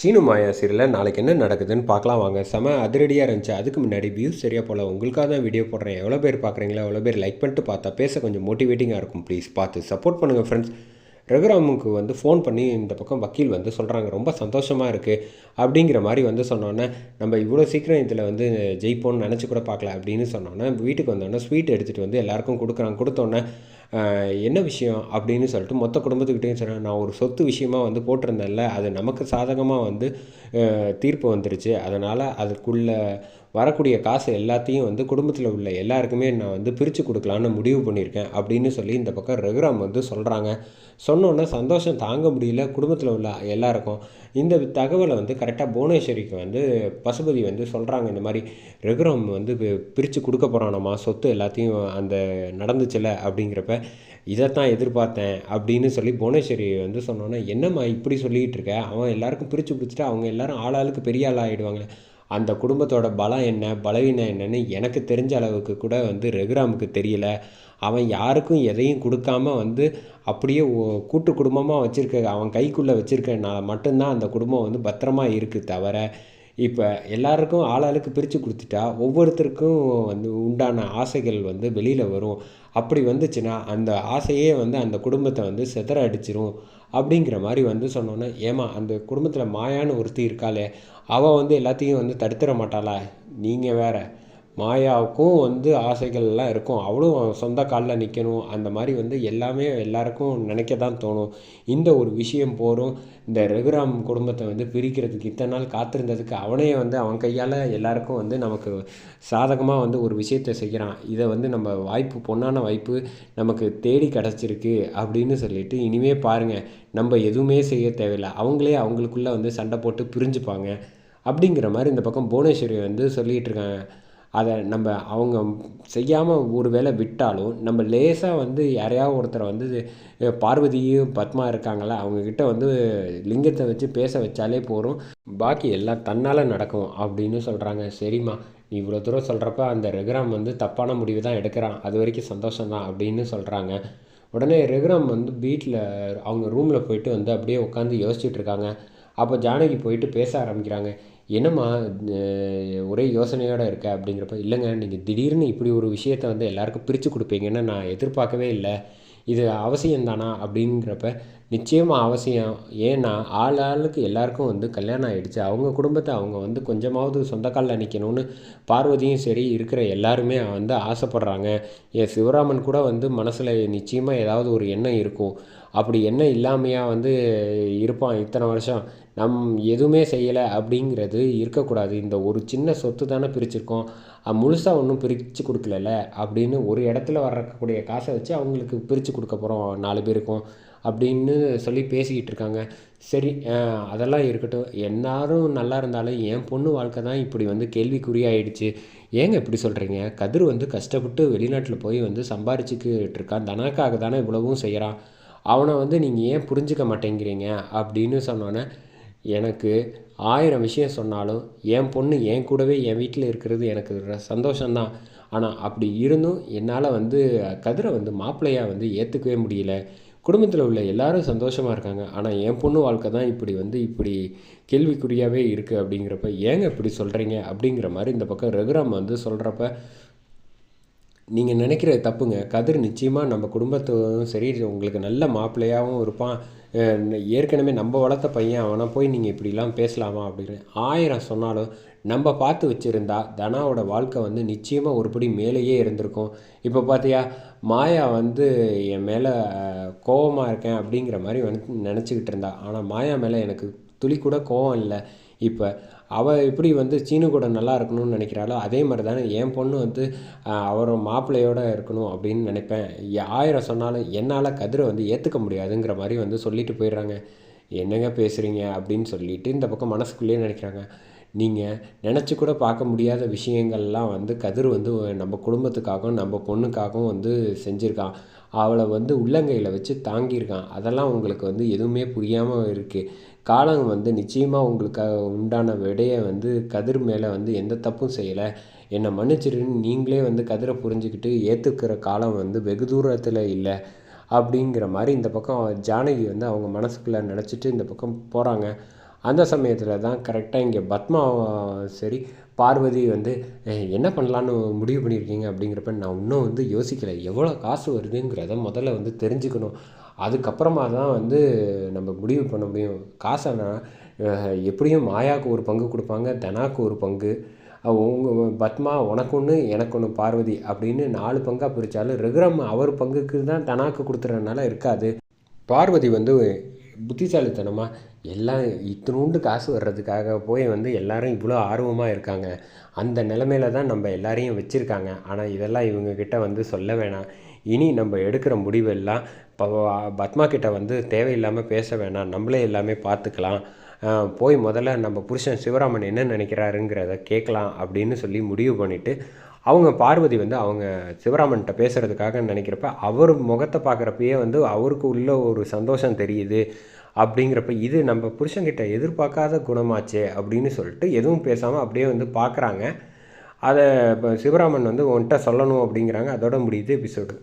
சீனு மாயா சீரியலில் நாளைக்கு என்ன நடக்குதுன்னு பார்க்கலாம் வாங்க. செம அதிரடியாக இருந்துச்சு. அதுக்கு முன்னாடி வியூஸ் சரியாக போல். உங்களுக்காக தான் வீடியோ போடுறேன். எவ்வளோ பேர் பார்க்குறீங்களா எவ்வளோ பேர் லைக் பண்ணிட்டு பார்த்தா பேச கொஞ்சம் மோட்டிவேட்டிங்காக இருக்கும். ப்ளீஸ் பார்த்து சப்போர்ட் பண்ணுங்கள் ஃப்ரெண்ட்ஸ் ரகுராமுக்கு வந்து ஃபோன் பண்ணி இந்த பக்கம் வக்கீல் வந்து சொல்கிறாங்க ரொம்ப சந்தோஷமாக இருக்குது அப்படிங்கிற மாதிரி வந்து சொன்னோன்னே நம்ம இவ்வளோ சீக்கிரம் இதில் வந்து ஜெயிப்போம்னு நினச்சி கூட பார்க்கல. அப்படின்னு சொன்னோன்னே வீட்டுக்கு வந்தோடனே ஸ்வீட் எடுத்துகிட்டு வந்து எல்லாருக்கும் கொடுக்குறாங்க. கொடுத்தோன்னே என்ன விஷயம்? அப்படின்னு சொல்லிட்டு மொத்த குடும்பத்துக்கிட்டையும் சொன்னேன். நான் ஒரு சொத்து விஷயமா வந்து போட்டிருந்தேன்ல அது நமக்கு சாதகமாக வந்து தீர்ப்பு வந்துருச்சு. அதனால் அதுக்குள்ளே வரக்கூடிய காசு எல்லாத்தையும் வந்து குடும்பத்தில் உள்ள எல்லாருக்குமே நான் வந்து பிரித்து கொடுக்கலான்னு முடிவு பண்ணியிருக்கேன் அப்படின்னு சொல்லி இந்த பக்கம் ரகுராம் வந்து சொல்கிறாங்க சொன்னோன்னே சந்தோஷம் தாங்க முடியல. குடும்பத்தில் உள்ள எல்லாருக்கும் இந்த தகவலை வந்து கரெக்டாக புவனேஸ்வரிக்கு வந்து பசுபதி வந்து சொல்கிறாங்க இந்த மாதிரி ரகுராம் வந்து பிரித்து கொடுக்க போகிறானம்மா சொத்து எல்லாத்தையும் அந்த நடந்துச்சுல அப்படிங்கிறப்ப இதைத்தான் எதிர்பார்த்தேன் அப்படின்னு சொல்லி புவனேஸ்வரி வந்து சொன்னோன்னே என்னம்மா இப்படி சொல்லிகிட்டு இருக்க? அவன் எல்லாருக்கும் பிரித்து பிடிச்சிட்டு அவங்க எல்லாரும் ஆளாளுக்கு பெரிய ஆள் ஆகிடுவாங்களே அந்த குடும்பத்தோட பலம் என்ன பலவீனம் என்னன்னு எனக்கு தெரிஞ்ச அளவுக்கு கூட வந்து ரகுராமுக்கு தெரியல. அவன் யாருக்கும் எதையும் கொடுக்காம வந்து அப்படியே கூட்டு குடும்பமாக வச்சுருக்க அவன் கைக்குள்ளே வச்சுருக்கனால மட்டும்தான் அந்த குடும்பம் வந்து பத்திரமா இருக்குது தவிர இப்போ எல்லாருக்கும் ஆளாளுக்கு பிரித்து கொடுத்துட்டா ஒவ்வொருத்தருக்கும் வந்து உண்டான ஆசைகள் வந்து வெளியில் வரும். அப்படி வந்துச்சுன்னா அந்த ஆசையே வந்து அந்த குடும்பத்தை வந்து செதற அடிச்சிரும். அப்படிங்கிற மாதிரி வந்து சொன்னோன்னே ஏமா அந்த குடும்பத்தில் மாயான்னு ஒருத்தி இருக்காளே அவள் வந்து எல்லாத்தையும் வந்து தடுத்துட மாட்டாளா? நீங்கள் வேறு. மாயாவுக்கும் வந்து ஆசைகள்லாம் இருக்கும். அவளும் சொந்த காலில் நிற்கணும் அந்த மாதிரி வந்து எல்லாமே எல்லாருக்கும் நினைக்க தான் தோணும். இந்த ஒரு விஷயம் போகிறோம் இந்த ரகுராம் குடும்பத்தை வந்து பிரிக்கிறதுக்கு இத்தனை நாள் காத்திருந்ததுக்கு அவனே வந்து அவன் கையால் எல்லாருக்கும் வந்து நமக்கு சாதகமாக வந்து ஒரு விஷயத்தை செய்கிறான் இதை வந்து நம்ம வாய்ப்பு பொன்னான வாய்ப்பு நமக்கு தேடி கிடச்சிருக்கு அப்படின்னு சொல்லிட்டு இனிமே பாருங்கள் நம்ம எதுவுமே செய்ய தேவையில்லை. அவங்களே அவங்களுக்குள்ளே வந்து சண்டை போட்டு பிரிஞ்சுப்பாங்க. அப்படிங்கிற மாதிரி இந்த பக்கம் புவனேஸ்வரி வந்து சொல்லிகிட்டு இருக்காங்க. அதை நம்ம அவங்க செய்யாமல் ஒரு வேளை விட்டாலும் நம்ம லேசாக வந்து யாரையாவது ஒருத்தரை வந்து பார்வதியும் பத்மா இருக்காங்கல்ல அவங்கக்கிட்ட வந்து லிங்கத்தை வச்சு பேச வச்சாலே போதும். பாக்கி எல்லாம் தன்னால் நடக்கும் அப்படின்னு சொல்கிறாங்க சரிம்மா நீ இவ்வளோ தூரம் சொல்கிறப்ப அந்த ரகுராம் வந்து தப்பான முடிவு தான் எடுக்கிறான். அது வரைக்கும் சந்தோஷம்தான் அப்படின்னு சொல்கிறாங்க உடனே ரகுராம் வந்து வீட்டில் அவங்க ரூமில் போயிட்டு வந்து அப்படியே உட்காந்து யோசிச்சுட்ருக்காங்க அப்போ ஜானகி போயிட்டு பேச ஆரம்பிக்கிறாங்க. என்னம்மா ஒரே யோசனையோடு இருக்க அப்படிங்கிறப்ப இல்லைங்க நீங்கள் திடீர்னு இப்படி ஒரு விஷயத்தை வந்து எல்லாருக்கும் பிரித்து கொடுப்பீங்கன்னு நான் எதிர்பார்க்கவே இல்லை. இது அவசியம்தானா அப்படிங்கிறப்ப நிச்சயமாக அவசியம். ஏன்னா ஆள் ஆளுக்கு எல்லாருக்கும் வந்து கல்யாணம் ஆகிடுச்சு அவங்க குடும்பத்தை அவங்க வந்து கொஞ்சமாவது சொந்த காலில் நிற்கணும்னு பார்வதியும் சரி இருக்கிற எல்லாருமே வந்து ஆசைப்படுறாங்க. என் சிவராமன் கூட வந்து மனசில் நிச்சயமாக ஏதாவது ஒரு எண்ணம் இருக்கும். அப்படி என்ன இல்லாமையாக வந்து இருப்பான் இத்தனை வருஷம்? நம் எதுவுமே செய்யலை அப்படிங்கிறது இருக்கக்கூடாது. இந்த ஒரு சின்ன சொத்து தானே பிரிச்சிருக்கோம். முழுசாக ஒன்றும் பிரித்து கொடுக்கலல்ல? அப்படின்னு ஒரு இடத்துல வரக்கூடிய காசை வச்சு அவங்களுக்கு பிரித்து கொடுக்க போகிறோம் நாலு பேருக்கும் அப்படின்னு சொல்லி பேசிக்கிட்டு இருக்காங்க. சரி அதெல்லாம் இருக்கட்டும். எல்லாரும் நல்லா இருந்தாலும் என் பொண்ணு வாழ்க்கை தான் இப்படி வந்து கேள்விக்குறியாயிடுச்சு. ஏங்க இப்படி சொல்கிறீங்க கதிர் வந்து கஷ்டப்பட்டு வெளிநாட்டில் போய் வந்து சம்பாரிச்சுக்கிட்டு இருக்கான். தனக்காக தானே இவ்வளவும் செய்கிறான் அவனை வந்து நீங்கள் ஏன் புரிஞ்சுக்க மாட்டேங்கிறீங்க அப்படின்னு சொன்னோன்னே எனக்கு ஆயிரம் விஷயம் சொன்னாலும் என் பொண்ணு என் கூடவே என் வீட்டில் இருக்கிறது எனக்கு சந்தோஷம்தான். ஆனால் அப்படி இருந்தும் என்னால் வந்து கதிரை வந்து மாப்பிள்ளையாக வந்து ஏற்றுக்கவே முடியல. குடும்பத்தில் உள்ள எல்லாரும் சந்தோஷமாக இருக்காங்க. ஆனால் என் பொண்ணு வாழ்க்கை தான் இப்படி வந்து இப்படி கேள்விக்குறியாகவே இருக்குது அப்படிங்கிறப்ப ஏங்க இப்படி சொல்கிறீங்க அப்படிங்கிற மாதிரி இந்த பக்கம் ரகுராம் வந்து சொல்கிறப்ப நீங்கள் நினைக்கிற தப்புங்க. கதிர் நிச்சயமாக நம்ம குடும்பத்தும் சரி உங்களுக்கு நல்ல மாப்பிள்ளையாகவும் இருப்பான். ஏற்கனவே நம்ம வளர்த்த பையன் அவனை போய் நீங்கள் இப்படிலாம் பேசலாமா அப்படின்னு ஆயிரம் சொன்னாலும் நம்ம பார்த்து வச்சுருந்தா தனாவோட வாழ்க்கை வந்து நிச்சயமாக ஒருபடி மேலேயே இருந்திருக்கும். இப்போ பார்த்தியா மாயா வந்து என் மேலே கோவமாக இருக்கேன் அப்படிங்கிற மாதிரி வந்து நினச்சிக்கிட்டு இருந்தா. ஆனால் மாயா மேலே எனக்கு துளி கூட கோவம் இல்லை. இப்போ அவள் எப்படி வந்து சீனு கூட நல்லா இருக்கணும்னு நினைக்கிறாளோ அதே மாதிரி தானே என் பொண்ணு வந்து அவரோட அவர் மாப்பிள்ளையோட இருக்கணும் அப்படின்னு நினைப்பேன். ஆயிரம் சொன்னாலும் என்னால் கதிரை வந்து ஏற்றுக்க முடியாதுங்கிற மாதிரி வந்து சொல்லிட்டு போயிடுறாங்க. என்னங்க பேசுகிறீங்க அப்படின்னு சொல்லிட்டு இந்த பக்கம் மனசுக்குள்ளேயே நினைக்கிறாங்க. நீங்கள் நினச்சி கூட பார்க்க முடியாத விஷயங்கள்லாம் வந்து கதிர் வந்து நம்ம குடும்பத்துக்காகவும் நம்ம பொண்ணுக்காகவும் வந்து செஞ்சுருக்கான். அவளை வந்து உள்ளங்கையில் வச்சு தாங்கியிருக்கான். அதெல்லாம் உங்களுக்கு வந்து எதுவுமே புரியாமல் இருக்குது காலம் வந்து நிச்சயமாக உங்களுக்கு உண்டான விடையை வந்து கதிர் மேலே வந்து எந்த தப்பும் செய்யலை. என்னை மன்னிச்சிருன்னு நீங்களே வந்து கதிரை புரிஞ்சுக்கிட்டு ஏற்றுக்கிற காலம் வந்து வெகு தூரத்தில் இல்லை அப்படிங்கிற மாதிரி இந்த பக்கம் ஜானகி வந்து அவங்க மனசுக்குள்ளே நினச்சிட்டு இந்த பக்கம் போகிறாங்க அந்த சமயத்தில் தான் கரெக்டாக இங்கே பத்மா சரி பார்வதி வந்து என்ன பண்ணலான்னு முடிவு பண்ணியிருக்கீங்க? அப்படிங்கிறப்ப நான் இன்னும் வந்து யோசிக்கலை. எவ்வளோ காசு வருதுங்கிறத முதல்ல வந்து தெரிஞ்சுக்கணும். அதுக்கப்புறமா தான் வந்து நம்ம முடிவு பண்ண முடியும். காசைனா எப்படியும் மாயாவுக்கு ஒரு பங்கு கொடுப்பாங்க தனாக்கு ஒரு பங்கு. உங்கள் பத்மா உனக்கு ஒன்று எனக்கு ஒன்று பார்வதி அப்படின்னு நாலு பங்காக பிரித்தாலும் ரகுரம் அவர் பங்குக்கு தான் தனாக்கு கொடுத்துறதுனால இருக்காது. பார்வதி வந்து புத்திசாலித்தனமாக எல்லாம் இத்தினூண்டு காசு வர்றதுக்காக போய் வந்து எல்லாரும் இவ்வளோ ஆர்வமாக இருக்காங்க. அந்த நிலமையில தான் நம்ம எல்லாரையும் வச்சுருக்காங்க. ஆனால் இதெல்லாம் இவங்கக்கிட்ட வந்து சொல்ல வேணாம். இனி நம்ம எடுக்கிற முடிவெல்லாம் இப்போ பத்மா கிட்ட வந்து தேவையில்லாமல் பேச வேணாம். நம்மளே எல்லாமே பார்த்துக்கலாம் போய் முதல்ல நம்ம புருஷன் சிவராமன் என்ன நினைக்கிறாருங்கிறத கேட்கலாம் அப்படின்னு சொல்லி முடிவு பண்ணிவிட்டு அவங்க பார்வதி வந்து அவங்க சிவராமன்கிட்ட பேசுகிறதுக்காக நினைக்கிறப்ப அவர் முகத்தை பார்க்குறப்பயே வந்து அவருக்கு உள்ள ஒரு சந்தோஷம் தெரியுது. அப்படிங்கிறப்ப இது நம்ம புருஷங்கிட்ட எதிர்பார்க்காத குணமாச்சே அப்படின்னு சொல்லிட்டு எதுவும் பேசாமல் அப்படியே வந்து பார்க்குறாங்க. அதை இப்போ சிவராமன் வந்து உன்கிட்ட சொல்லணும் அப்படிங்கிறாங்க. அதோட முடியுது எபிசோடு